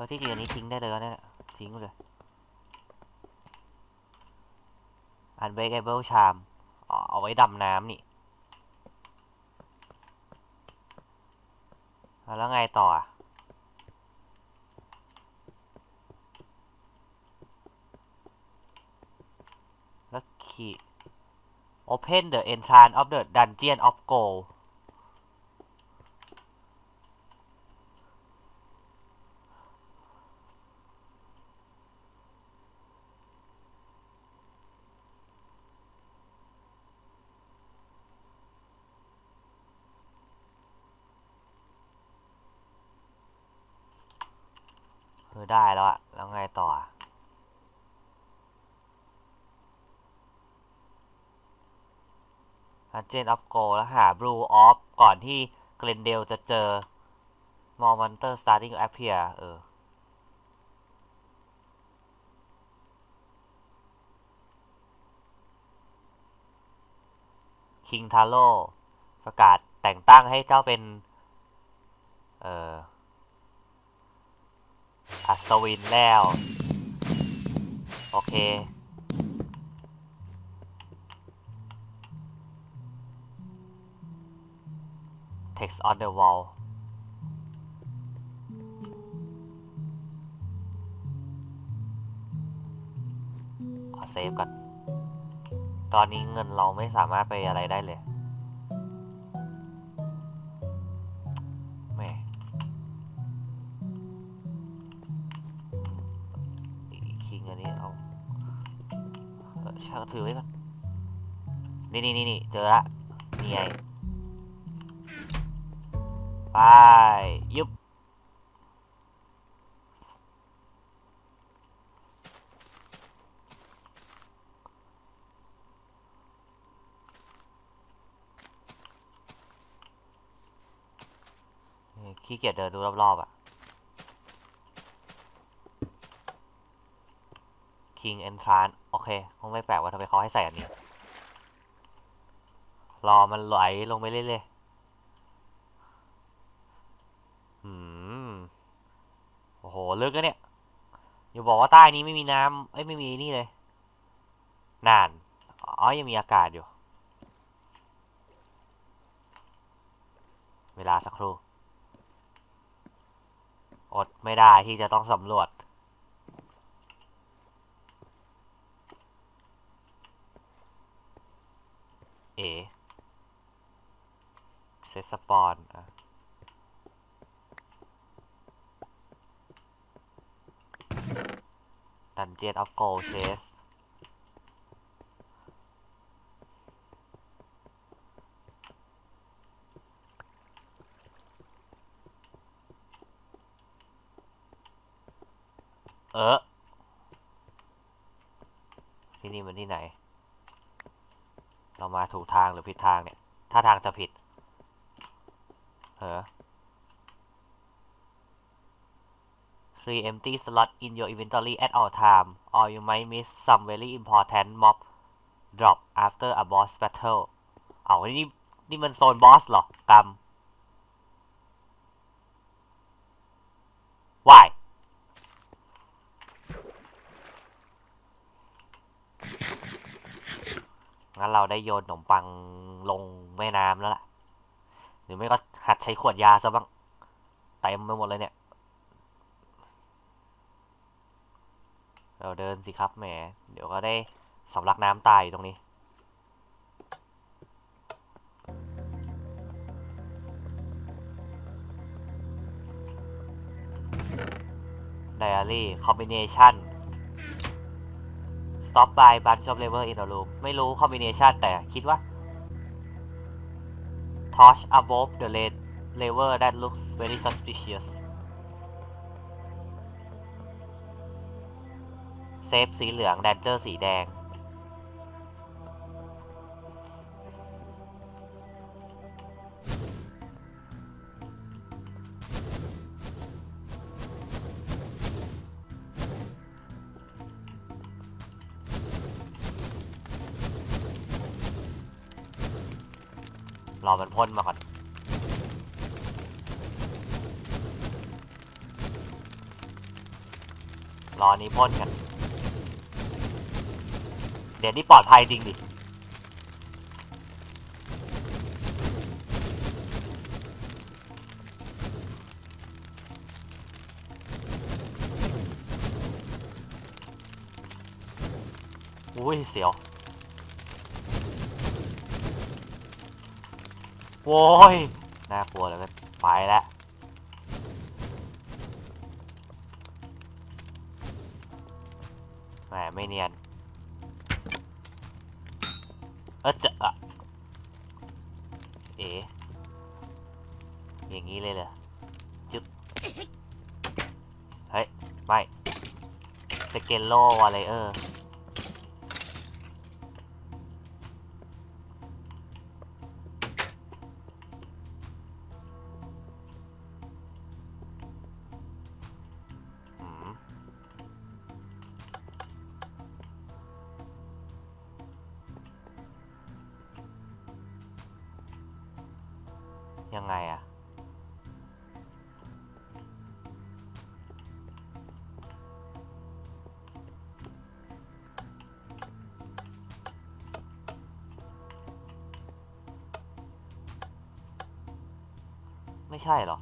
อที่จริงอันนี้ทิ้งได้เลยนะทิ้งเลย unbreakable charm เอาไว้ดำน้ำนี่ แล้วไงต่อแล้วขีด open the entrance of the dungeon of gold ได้แล้วอะแล้วไงต่ออะฮันเจนออฟโกแล้วหาบลูออฟก่อนที่เกรนเดลจะเจอมอ m มอนเตอร์สตาร์ติ้งแอปเพียเออคิงทาโร่ประกาศแต่งตั้งให้เจ้าเป็น เอ่อ อัศวินแล้ว โอเค text on the wall ขอเซฟก่อน ตอนนี้เงินเราไม่สามารถไปอะไรได้เลย ช่างถือไว้ก่อน นี่นี่นี่เจอละนี่ไงไปยุบขี้เกียจเดินดูรอบๆอะ King Entrance โอเคคงไม่แปลกว่าทำไมเขาให้ใส่อันนี้ รอมันไหลลงไปเรื่อยๆอืมโอ้โหลึกอะเนี่ยอย่าบอกว่าใต้นี้ไม่มีน้ำเอ้ยไม่มีนี่เลยนานอ๋อยังมีอากาศอยู่ เวลาสักครู่อดไม่ได้ที่จะต้องสำรวจ เอเซตสปอนอะ Dungeon of Gold Chest เออที่นี่มันที่ไหน เรามาถูกทางหรือผิดทางเนี่ย ถ้าทางจะผิดเหรอ three empty slot in your inventory at all time or you might miss some very important mob drop after a boss battle เอานี่นี่มันโซนบอสเหรอกรรม งั้นเราได้โยนขนมปังลงแม่น้ำแล้วล่ะ หรือไม่ก็หัดใช้ขวดยาซะบ้างเต็มไปหมดเลยเนี่ย เราเดินสิครับแหม เดี๋ยวก็ได้สำลักน้ำตายอยู่ตรงนี้ Diary Combination Stop by bunch of lever in a room ไม่รู้ combination แต่คิดว่า Torch above the red lever that looks very suspicious เซฟสีเหลือง danger สีแดง พ่นมาก่อนรอนี้พ่นกันเดี๋ยวนี่ปลอดภัยจริงดิอุ้ยเสียว โว้ยน่ากลัวเลยไปแล้วแหมไม่เนียนเออจะอะเอ๋อย่างนี้เลยเหรอจึ๊บเฮ้ย ไม่สเกลโลวอลเลเยอร์ ไม่ใช่หรอ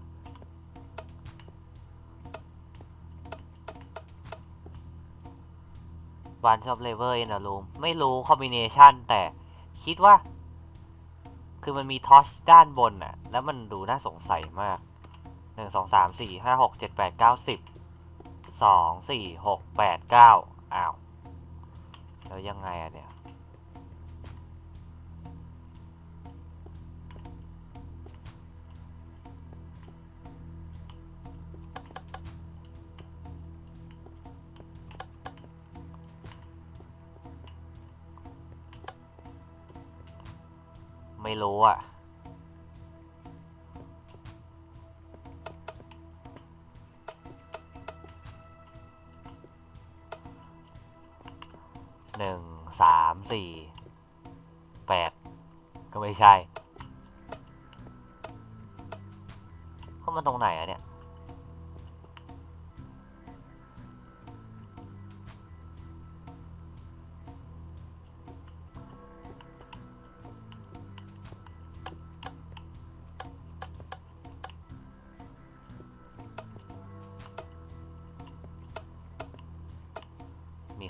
วันชอบเลเวอร์ in a room ไม่รู้คอมบิเนชันแต่คิดว่า คือมันมีทอชด้านบนน่ะแล้วมันดูน่าสงสัยมากหนึ่งสองสามสี่ห้าหกเจ็ดแปดเก้าสิบสองสี่หกแปดเก้าอ้าว แล้วยังไงอะเนี่ย ไม่รู้อะ หนึ่ง สาม สี่ แปด ก็ไม่ใช่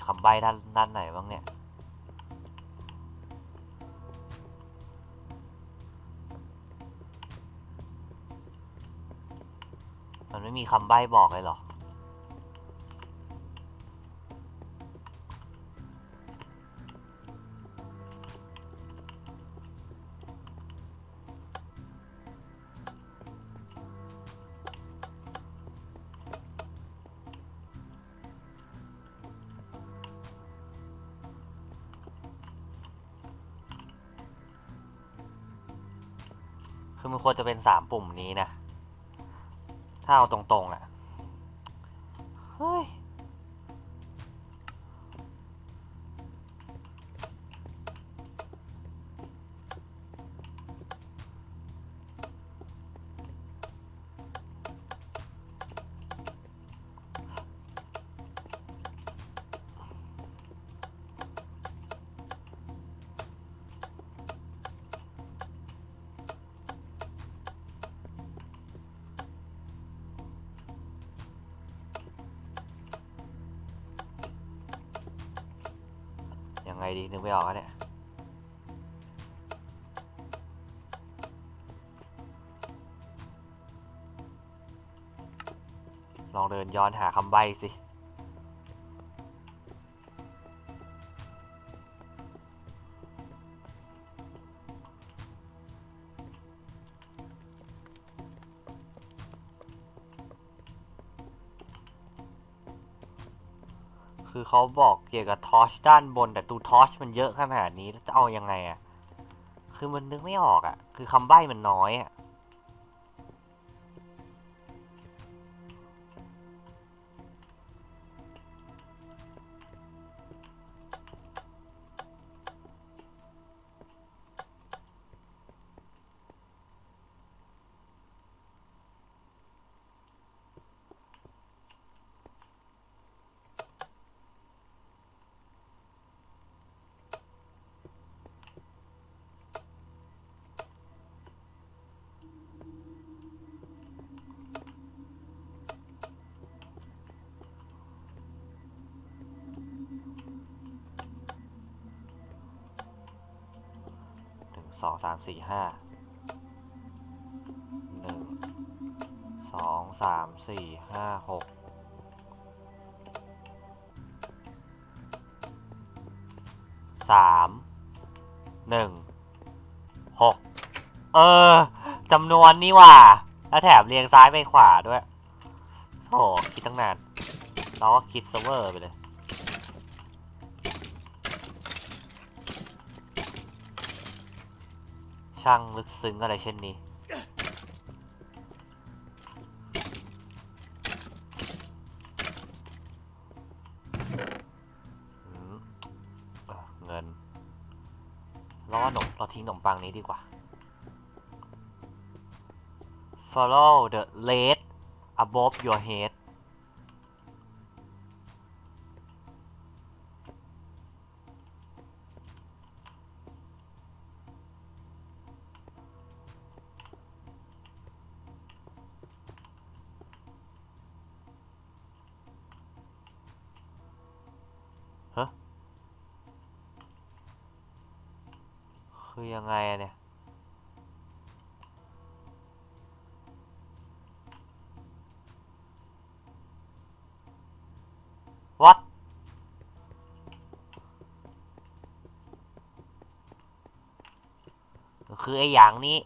คำใบ้ด้านด้านไหนบ้างเนี่ย มันไม่มีคำใบ้บอกเลยเหรอ คือมันควรจะเป็นสามปุ่มนี้นะ ถ้าเอาตรงๆอะ่ะ เฮ้ย ดีนึกไม่ออกเนี่ยลองเดินย้อนหาคำใบ้สิ คือเขาบอกเกี่ยวกับทอชด้านบน แต่ตูทอชมันเยอะขนาดนี้จะเอายังไงอะ่ะคือมันนึกไม่ออกอะ่ะคือคำใบ้มันน้อยอะ่ องสามสี่ห้าหนึ่งสองสามสี่ห้าหกสามหนึ่งหกเออจำนวนนี่ว่า แล้วแถมเรียงซ้ายไปขวาด้วยโอ้คิดตั้งนาน เราก็คิดเซร์ฟเวอร์ไปเลย ช่างลึกซึ้งอะไรเช่นนี้ เงินเราหนมเราทิ้งขนมปังนี้ดีกว่า follow the lead above your head คือยังไงอะเนี่ย what คือไอ้อย่างนี้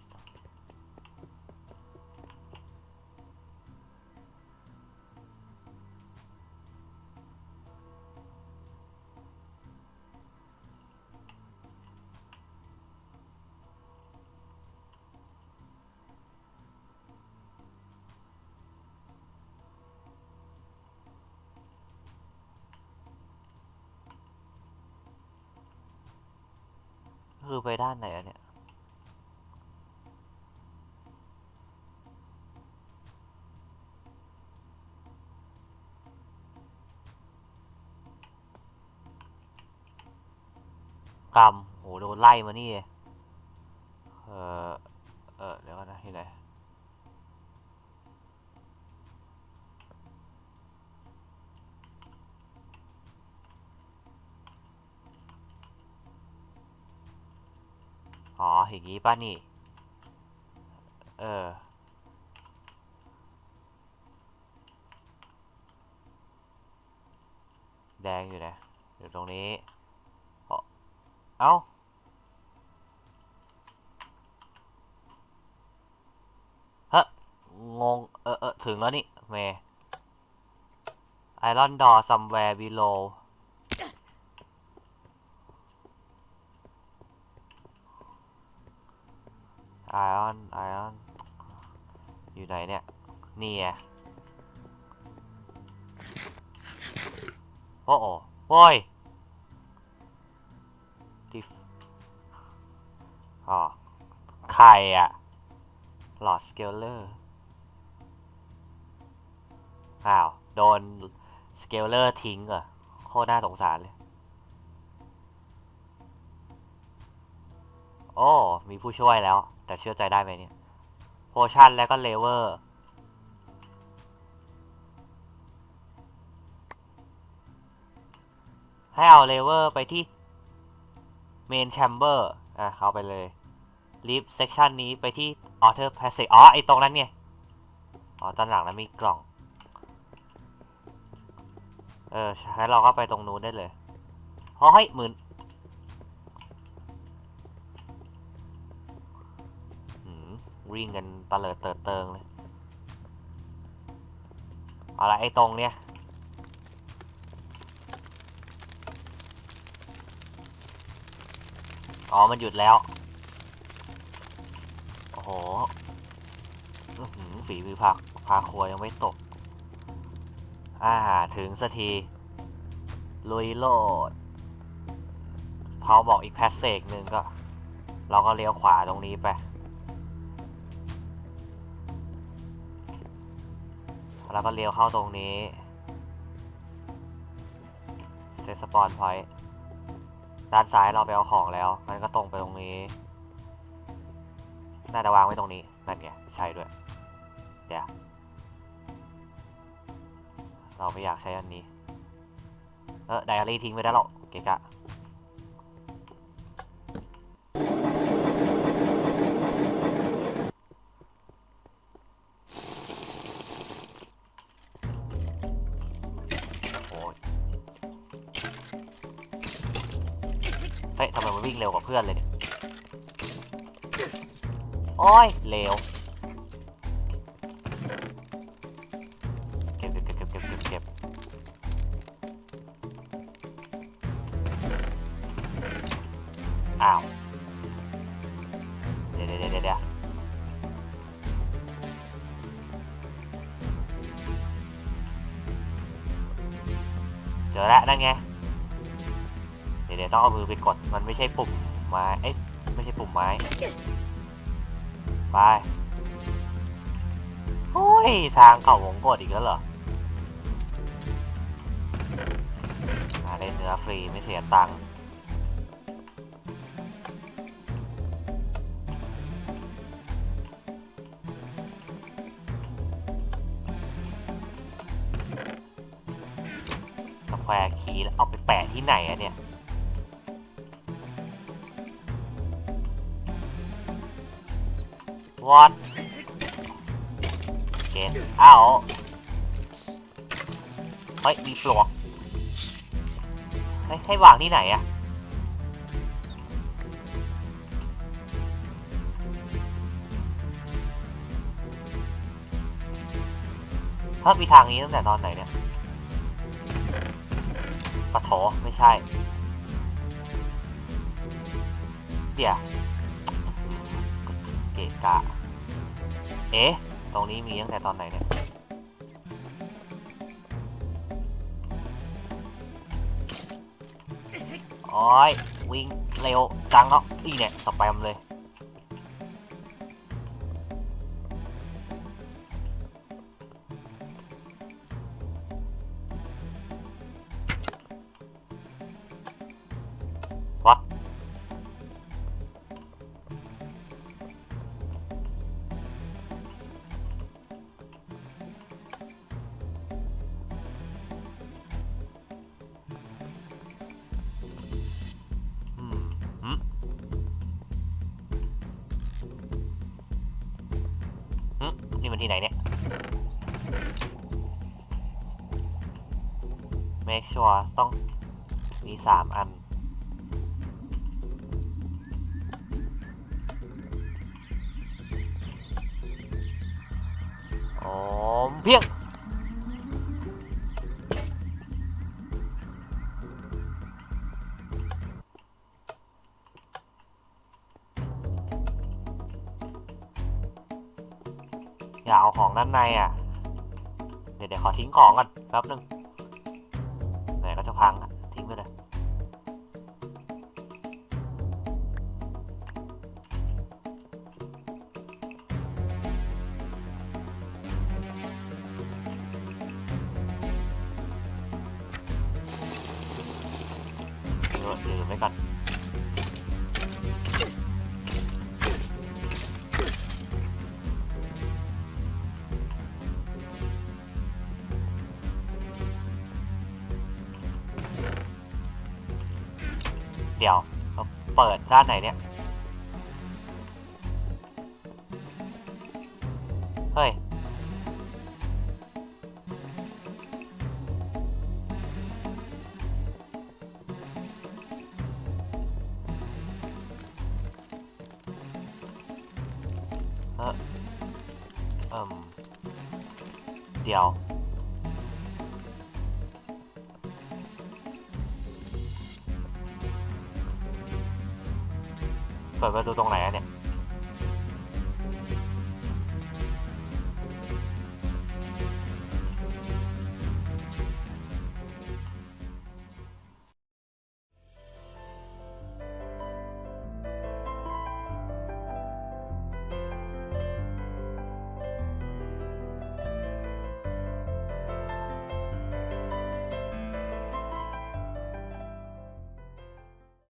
กรรมโหโดนไล่มานี่เออเออเดี๋ยวก่อนนะที่ไหนอ๋ออย่างงี้ป่ะนี่ เออ แดงอยู่นะ อยู่ตรงนี้ เอ้าเฮ้งง เออเออถึงแล้วนี่เมไอรอนดอ somewhere below ไอออนไอออนอยู่ไหนเนี่ย นี่ไงโอ้โหโว้ย อ๋อใครอะหลอดสเกลเลอร์อ้าว โดนสเกลเลอร์ทิ้งเหรอโคตรน่าสงสารเลย โอ้ มีผู้ช่วยแล้ว แต่เชื่อใจได้ไหมเนี่ย โพชั่นแล้วก็เลเวอร์ให้เอาเลเวอร์ไปที่เมนแชมเบอร์ อะเข้าไปเลยลีฟเซ c ชันนี้ไปที่ Author Passage อ๋อ ไอตรงนั้นไงอ๋อตอนหลังนั้นมีกล่อง เออใช้เราก็ไปตรงนู้นได้เลยเฮ้ยหมื่นหืมวิ่งกันตะเลิดเติดเติงเลย เอาละไอ้ตรงเนี้ย อ๋อ มันหยุดแล้ว โอ้โหหือฝีมือผักพาครัวยังไม่ตก อ่า ถึงสักที ลุยโลด พอบอกอีกแพสเซกหนึ่งก็ เราก็เลี้ยวขวาตรงนี้ไป แล้วก็เลี้ยวเข้าตรงนี้ เซตสปอนพอยต์ ด้านซ้ายเราไปเอาของแล้ว มันก็ตรงไปตรงนี้ น่าจะวางไว้ตรงนี้ นั่นไง ใช่ด้วย เดี๋ยว เราไม่อยากใช้อันนี้ เออไดอารี่ทิ้งไปได้หรอกเกะกะ โอ้ยเร็วเก็บเก็บเก็บเก็บเก็บเก็บอ้าวเดี๋ยวเดี๋ยวเดี๋ยวเดี๋ยวเจอแล้วนั่นไง เดี๋ยวเดี๋ยวต้องเอามือไปกด มันไม่ใช่ปุ่มไม้ เอ๊ะ ไม่ใช่ปุ่มไม้ ไปโอ้ย ทางเก่าวงกดอีกแล้วเหรอมาได้เนื้อฟรีไม่เสียตังค์สแควร์คีย์แล้วเอาไปแปะที่ไหนอะเนี่ย what เกตเอาเฮ้ยมีปลวกเฮ้ยให้วางที่ไหนอะเฮ้ยมีทางนี้ตั้งแต่ตอนไหนเนี่ยปะโถไม่ใช่ เดี๋ยวเกะกะ เอ๊ะ ตรงนี้มีตั้งแต่ตอนไหนเนี่ย โอ้ย วิ่งเร็วจังเนาะอีเนี่ยสแปมเลย ต้องมีสามอัน โอมเพียงอย่าเอาของด้านในอะ เดี๋ยวเดี๋ยวขอทิ้งของก่อนแป๊บนึง เออลืมไว้ก่อนเดี๋ยวเราเปิดด้านไหนเนี่ย เฮ้ย เดี๋ยว เปิดประตูตรงไหนอะเนี่ย